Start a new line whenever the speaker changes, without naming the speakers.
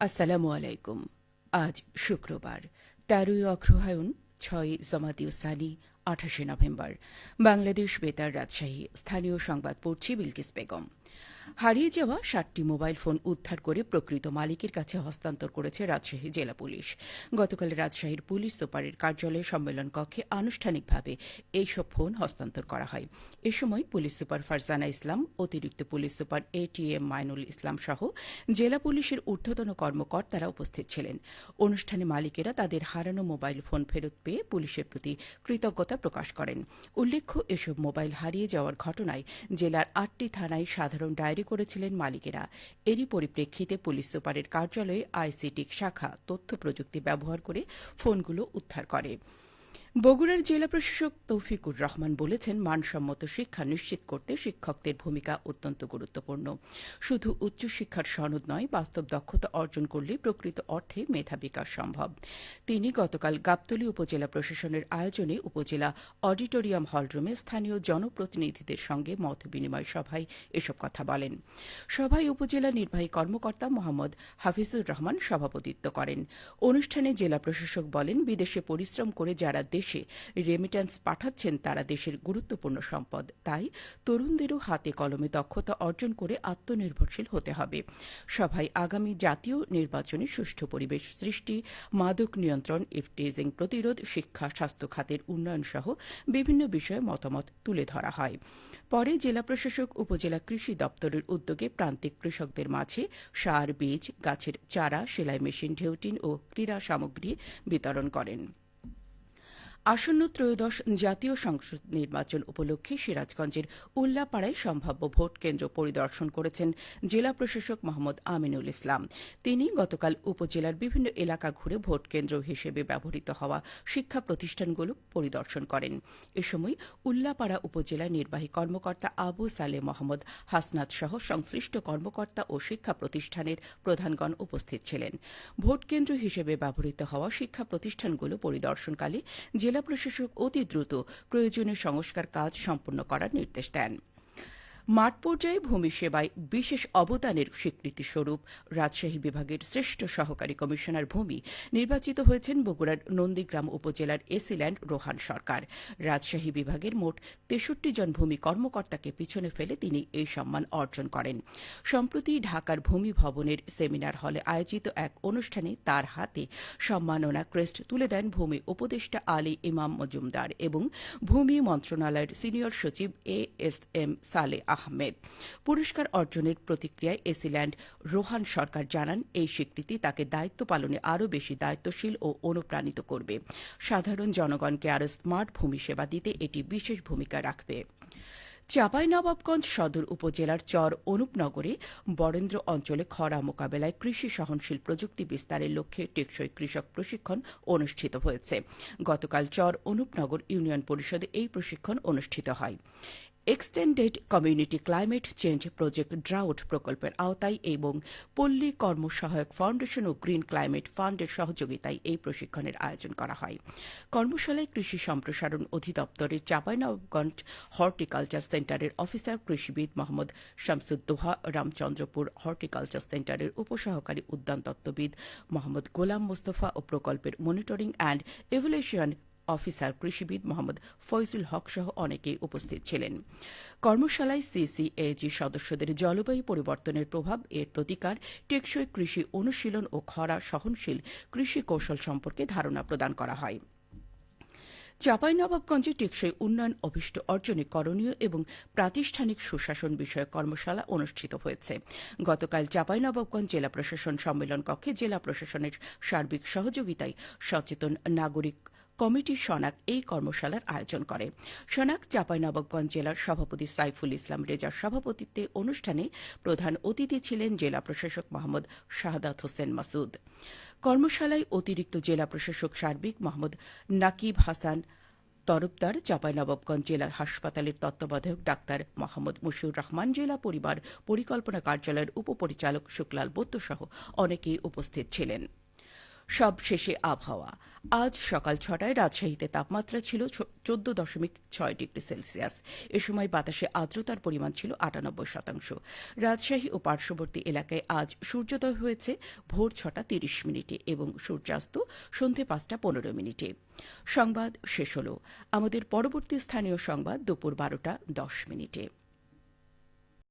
আসসালামু আলাইকুম। আজ শুক্রবার, তেরোই অগ্রহায়ণ ছয় জমাতিউসানি আঠাশে নভেম্বর। বাংলাদেশ বেতার রাজশাহী, স্থানীয় সংবাদ পড়ছি বিলকিস বেগম। হারিয়ে যাওয়া ষাটটি মোবাইল ফোন উদ্ধার করে প্রকৃত মালিকের কাছে হস্তান্তর করেছে রাজশাহী জেলা পুলিশ। গতকাল রাজশাহীর পুলিশ সুপারের কার্যালয়ে সম্মেলন কক্ষে আনুষ্ঠানিকভাবে এইসব ফোন হস্তান্তর করা হয়। এ সময় পুলিশ সুপার ফারজানা ইসলাম, অতিরিক্ত police super A T M Mainul Islam সহ জেলা পুলিশের ঊর্ধ্বতন কর্মকর্তারা উপস্থিত ছিলেন। অনুষ্ঠানে মালিকেরা তাদের হারানো মোবাইল ফোন ফেরত পেয়ে পুলিশের প্রতি কৃতজ্ঞতা প্রকাশ করেন। উল্লেখ্য, এসব মোবাইল হারিয়ে যাওয়ার ঘটনায় জেলার আটটি থানায় সাধারণ ডায়েরি করেছিলেন মালিকেরা। এরই পরিপ্রেক্ষিতে পুলিশ সুপারের কার্যালয়ে আইসিটি শাখা তথ্য প্রযুক্তি ব্যবহার করে ফোনগুলো উদ্ধার করে। বগুড়ার জেলা প্রশাসক তৌফিকুর রহমান বলেছেন, মানসম্মত শিক্ষা নিশ্চিত করতে শিক্ষকদের ভূমিকা অত্যন্ত গুরুত্বপূর্ণ। শুধু উচ্চশিক্ষার সনদ নয়, বাস্তব দক্ষতা অর্জন করলে প্রকৃত অর্থে মেধা বিকাশ সম্ভব। তিনি গতকাল গাবতলী উপজেলা প্রশাসনের আয়োজনে উপজেলা অডিটোরিয়াম হলরুমে স্থানীয় জনপ্রতিনিধিদের সঙ্গে মত বিনিময় সভায় এসব কথা বলেন। সভায় উপজেলা নির্বাহী কর্মকর্তা মোহাম্মদ হাফিজুর রহমান সভাপতিত্ব করেন। অনুষ্ঠানে জেলা প্রশাসক বলেন, বিদেশে পরিশ্রম করে যারা দেশে রেমিট্যান্স পাঠাচ্ছেন তারা দেশের গুরুত্বপূর্ণ সম্পদ। তাই তরুণদেরও হাতে কলমে দক্ষতা অর্জন করে আত্মনির্ভরশীল হতে হবে। সভায় আগামী জাতীয় নির্বাচনে সুষ্ঠু পরিবেশ সৃষ্টি, মাদক নিয়ন্ত্রণ, ইফটিজিং প্রতিরোধ, শিক্ষা, স্বাস্থ্য খাতের উন্নয়ন সহ বিভিন্ন বিষয়ে মতামত তুলে ধরা হয়। পরে জেলা প্রশাসক, উপজেলা কৃষি দপ্তরের উদ্যোগে প্রান্তিক কৃষকদের মাঝে সার, বীজ, গাছের চারা, সেলাই মেশিন, ঢেউটিন ও ক্রীড়া সামগ্রী বিতরণ করেন। আসন্ন ত্রয়োদশ জাতীয় সংসদ নির্বাচন উপলক্ষে সিরাজগঞ্জের উল্লাপাড়ায় সম্ভাব্য ভোট কেন্দ্র পরিদর্শন করেছেন জেলা প্রশাসক মোহাম্মদ আমিনুল ইসলাম। তিনি গতকাল উপজেলার বিভিন্ন এলাকা ঘুরে ভোট কেন্দ্র হিসেবে ব্যবহৃত হওয়া শিক্ষা প্রতিষ্ঠানগুলো পরিদর্শন করেন। এ সময় উল্লাপাড়া উপজেলা নির্বাহী কর্মকর্তা আবু সালে মোহাম্মদ হাসনাত সহ সংশ্লিষ্ট কর্মকর্তা ও শিক্ষা প্রতিষ্ঠানের প্রধানগণ উপস্থিত ছিলেন। ভোট কেন্দ্র হিসেবে ব্যবহৃত হওয়া শিক্ষা প্রতিষ্ঠানগুলো পরিদর্শনকালে জেলা জেলা প্রশাসক অতি দ্রুত প্রয়োজনীয় সংস্কার কাজ সম্পন্ন করার নির্দেশ দেন। মাঠ পর্যায়ে ভূমি সেবায় বিশেষ অবদানের স্বীকৃতি স্বরূপ রাজশাহী বিভাগের শ্রেষ্ঠ সহকারী কমিশনার ভূমি নির্বাচিত হয়েছেন বগুড়ার নন্দীগ্রাম উপজেলার এসিল্যান্ড রোহান সরকার। রাজশাহী বিভাগের মোট তেষট্টি জন ভূমি কর্মকর্তাকে পিছনে ফেলে তিনি এই সম্মান অর্জন করেন। সম্প্রতি ঢাকার ভূমি ভবনের সেমিনার হলে আয়োজিত এক অনুষ্ঠানে তার হাতে সম্মাননা ক্রেস্ট তুলে দেন ভূমি উপদেষ্টা আলী ইমাম মজুমদার এবং ভূমি মন্ত্রণালয়ের সিনিয়র সচিব এ এস এম সালে আহমেদ। পুরস্কার অর্জনের প্রতিক্রিয়ায় এসিল্যান্ড রোহান সরকার জানান, এই স্বীকৃতি তাকে দায়িত্ব পালনে আরও বেশি দায়িত্বশীল ও অনুপ্রাণিত করবে। সাধারণ জনগণকে আরও স্মার্ট ভূমি সেবা দিতে এটি বিশেষ ভূমিকা রাখবে। চাঁপাইনবাবগঞ্জ সদর উপজেলার চর অনুপনগরে বরেন্দ্র অঞ্চলে খরা মোকাবেলায় কৃষি সহনশীল প্রযুক্তি বিস্তারের লক্ষ্যে টেকসই কৃষক প্রশিক্ষণ অনুষ্ঠিত হয়েছে। গতকাল চর অনুপনগর ইউনিয়ন পরিষদে এই প্রশিক্ষণ অনুষ্ঠিত হয়। Extended community climate change project drought প্রকল্পের আওতায় এবং পল্লী কর্মসহায়ক ফাউন্ডেশন ও গ্রিন ক্লাইমেট ফান্ডের সহযোগিতায় এই প্রশিক্ষণের আয়োজন করা হয়। কর্মশালায় কৃষি সম্প্রসারণ অধিদপ্তরের চাঁপাইনবাবগঞ্জ হর্টিকালচার সেন্টারের অফিসার কৃষিবিদ মোহাম্মদ শামসুদ্দোহা, রামচন্দ্রপুর হর্টিকালচার সেন্টারের উপসহকারী উদ্যানতত্ত্ববিদ মোহাম্মদ গোলাম মোস্তফা ও প্রকল্পের মনিটরিং অ্যান্ড ইভ্যালুয়েশন অফিসার, কৃষিবিদ মোহাম্মদ ফয়জুল হক সহ অনেকেই উপস্থিত ছিলেন। কর্মশালায় সিসিএজি সদস্যদের জলবায়ু পরিবর্তনের প্রভাব, এর প্রতিকার, টেকসই কৃষি অনুশীলন ও খরা সহনশীল কৃষি কৌশল সম্পর্কে ধারণা প্রদান করা হয়। চাঁপাইনবাবগঞ্জে টেকসই উন্নয়ন অভিষ্ট অর্জনে করণীয় এবং প্রাতিষ্ঠানিক সুশাসন বিষয়ক কর্মশালা অনুষ্ঠিত হয়েছে। গতকাল চাঁপাইনবাবগঞ্জ জেলা প্রশাসন সম্মেলন কক্ষে জেলা প্রশাসনের সার্বিক সহযোগিতায় সচেতন নাগরিক কমিটি সনাক এই কর্মশালার আয়োজন করে। সনাক চাঁপাইনবাবগঞ্জ জেলার সভাপতি সাইফুল ইসলাম রেজার সভাপতিত্বে অনুষ্ঠানে প্রধান অতিথি ছিলেন জেলা প্রশাসক মোহাম্মদ শাহাদাত হোসেন মাসুদ। কর্মশালায় অতিরিক্ত জেলা প্রশাসক সার্বিক মোহাম্মদ নাকিব হাসান, তরফদার চাঁপাইনবাবগঞ্জ জেলা হাসপাতালের তত্ত্বাবধায়ক ডাক্তার মোহাম্মদ মুশিউর রহমান, জেলা পরিবার পরিকল্পনা কার্যালয়ের উপপরিচালক শুক্লাল বত্য সহ অনেকেই উপস্থিত ছিলেন। সব শেষে আবহাওয়া। আজ সকাল ছটায় রাজশাহীতে তাপমাত্রা ছিল চোদ্দ দশমিক ছয় ডিগ্রি সেলসিয়াস। এ সময় বাতাসে আর্দ্রতার পরিমাণ ছিল আটানব্বই শতাংশ। রাজশাহী ও পার্শ্ববর্তী এলাকায় আজ সূর্যোদয় হয়েছে ভোর ছটা তিরিশ মিনিটে এবং সূর্যাস্ত সন্ধে পাঁচটা পনেরো মিনিটে। সংবাদ শেষ হল। আমাদের পরবর্তী স্থানীয় সংবাদ দুপুর বারোটা দশ মিনিটে।